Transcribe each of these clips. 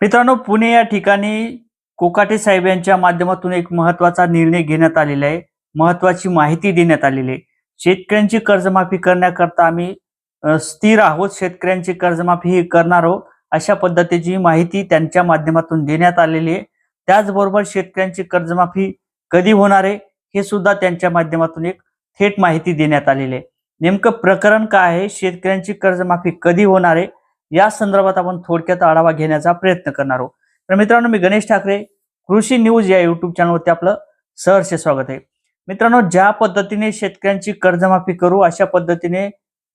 मित्रांनो पुणे या ठिकाणी कोकाटे साहेब यांच्या माध्यमातून एक महत्त्वाचा निर्णय घेण्यात आलेला आहे. महत्वाची माहिती देण्यात आलेली आहे. शेतकऱ्यांची कर्जमाफी करण्याकरता आम्ही स्थिर आहोत. शेतकऱ्यांची कर्जमाफी ही करणार आहोत. अशा पद्धतीची माहिती त्यांच्या माध्यमातून देण्यात आलेली आहे. त्याचबरोबर शेतकऱ्यांची कर्जमाफी कधी होणार आहे हे सुद्धा त्यांच्या माध्यमातून एक थेट माहिती देण्यात आलेली आहे. नेमकं प्रकरण काय आहे? शेतकऱ्यांची कर्जमाफी कधी होणार आहे? या संदर्भात आपण थोडक्यात आढावा घेण्याचा प्रयत्न करणार आहोत. तर मित्रांनो मी गणेश ठाकरे कृषी न्यूज या युट्यूब चॅनलवरती आपलं सहर्ष स्वागत आहे. मित्रांनो ज्या पद्धतीने शेतकऱ्यांची कर्जमाफी करू अशा पद्धतीने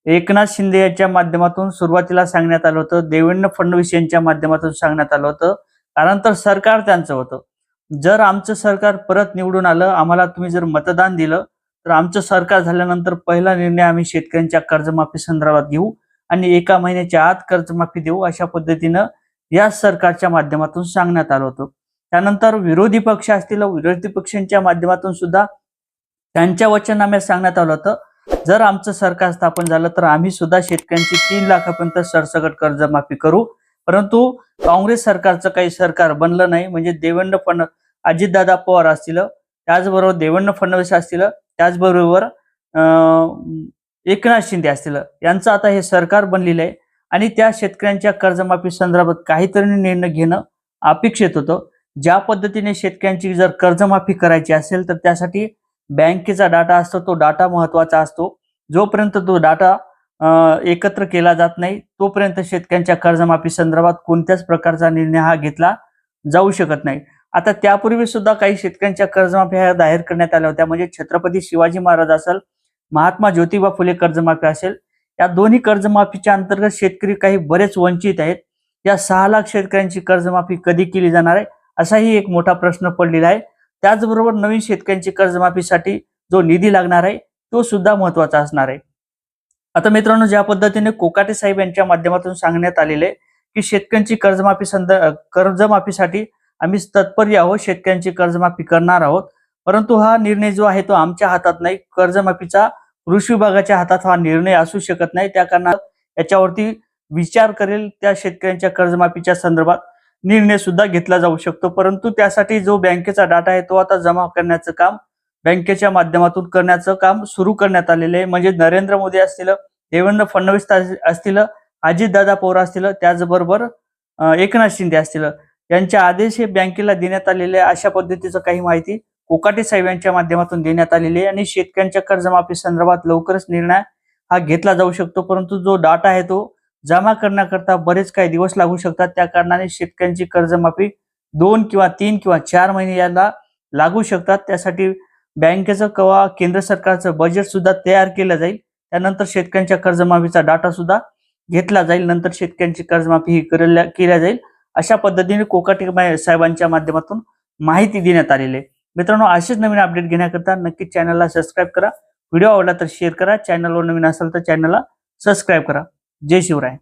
एकनाथ शिंदे यांच्या माध्यमातून सुरुवातीला सांगण्यात आलं होतं देवेंद्र फडणवीस यांच्या माध्यमातून सांगण्यात आलं होतं कारण तर सरकार त्यांचं होतं. जर आमचं सरकार परत निवडून आलं आम्हाला तुम्ही जर मतदान दिलं तर आमचं सरकार झाल्यानंतर पहिला निर्णय आम्ही शेतकऱ्यांच्या कर्जमाफी संदर्भात घेऊ. आणि एका महिन्याच्या आत कर्जमाफी देऊ अशा पद्धतीनं या सरकारच्या माध्यमातून सांगण्यात आलं होतं. त्यानंतर विरोधी पक्ष असतील विरोधी पक्षांच्या माध्यमातून सुद्धा त्यांच्या वचननाम्यात सांगण्यात आलं होतं. जर आमचं सरकार स्थापन झालं तर आम्ही सुद्धा शेतकऱ्यांची तीन लाखापर्यंत सरसकट कर्जमाफी करू. परंतु काँग्रेस सरकारचं काही सरकार बनलं नाही म्हणजे देवेंद्र फड अजितदादा पवार असतील त्याचबरोबर देवेंद्र फडणवीस असतील त्याचबरोबर एकनाथ शिंदे असतील. यांचं आता हे सरकार बनलेलं आहे आणि त्या शेतकऱ्यांच्या कर्जमाफी संदर्भात काहीतरी निर्णय घेणं अपेक्षित होतं. ज्या पद्धतीने शेतकऱ्यांची जर कर्जमाफी करायची असेल तर त्यासाठी बँकेचा डाटा असतो तो डाटा महत्त्वाचा असतो. जोपर्यंत तो डाटा एकत्र केला जात नाही तोपर्यंत शेतकऱ्यांच्या कर्जमाफी संदर्भात कोणत्याच प्रकारचा निर्णय हा घेतला जाऊ शकत नाही. आता त्यापूर्वी सुद्धा काही शेतकऱ्यांच्या कर्जमाफी ह्या जाहीर करण्यात आल्या होत्या. म्हणजे छत्रपती शिवाजी महाराज असेल महात्मा ज्योतिबा फुले कर्जमाफी असेल या दोन्ही कर्जमाफीच्या अंतर्गत शेतकरी काही बरेच वंचित आहेत. या सहा लाख शेतकऱ्यांची कर्जमाफी कधी केली जाणार आहे असाही एक मोठा प्रश्न पडलेला आहे. त्याचबरोबर नवीन शेतकऱ्यांची कर्जमाफीसाठी जो निधी लागणार आहे तो सुद्धा महत्त्वाचा असणार आहे. आता मित्रांनो ज्या पद्धतीने कोकाटे साहेब यांच्या माध्यमातून सांगण्यात आलेले आहे की शेतकऱ्यांची कर्जमाफी संद कर्जमाफीसाठी आम्ही तत्पर आहोत शेतकऱ्यांची कर्जमाफी करणार आहोत. परंतु हा निर्णय जो आहे तो आमच्या हातात नाही. कर्जमाफीचा कृषी विभागाच्या हातात हा निर्णय असू शकत नाही. त्या कारणात याच्यावरती विचार करेल त्या शेतकऱ्यांच्या कर्जमाफीच्या संदर्भात. निर्णय सुद्धा घेतला जाऊ शकतो. परंतु त्यासाठी जो बँकेचा डाटा आहे तो आता जमा करण्याचं काम बँकेच्या माध्यमातून करण्याचं काम सुरू करण्यात आलेलं आहे. म्हणजे नरेंद्र मोदी असतील देवेंद्र फडणवीस असतील अजितदादा पवार असतील त्याचबरोबर एकनाथ शिंदे असतील. यांचे आदेश हे बँकेला देण्यात आलेले आहे अशा पद्धतीचं काही माहिती कोकाटे साहेब यांच्या माध्यमातून देण्यात आलेले आहे आणि शेतकऱ्यांच्या कर्जमाफी संदर्भात लवकरच निर्णय हा घेतला जाऊ शकतो. परंतु जो डाटा आहे तो जमा करण्याकरता बरेच काही दिवस लागू शकतात. त्या कारणाने शेतकऱ्यांची कर्जमाफी दोन किंवा तीन किंवा चार महिने याला लागू शकतात. त्यासाठी बँकेचं किंवा केंद्र सरकारचं बजेट सुद्धा तयार केलं जाईल. त्यानंतर शेतकऱ्यांच्या कर्जमाफीचा डाटा सुद्धा घेतला जाईल. नंतर शेतकऱ्यांची कर्जमाफी ही केल्या केल्या जाईल. अशा पद्धतीने कोकाटे साहेबांच्या माध्यमातून माहिती देण्यात आलेली आहे. मित्रांनो असेच नवीन अपडेट घेण्याकरता नक्कीच चॅनलला सबस्क्राईब करा. व्हिडिओ आवडला तर शेअर करा. चॅनलवर नवीन असेल तर चॅनलला सबस्क्राईब करा. जय शिवराय.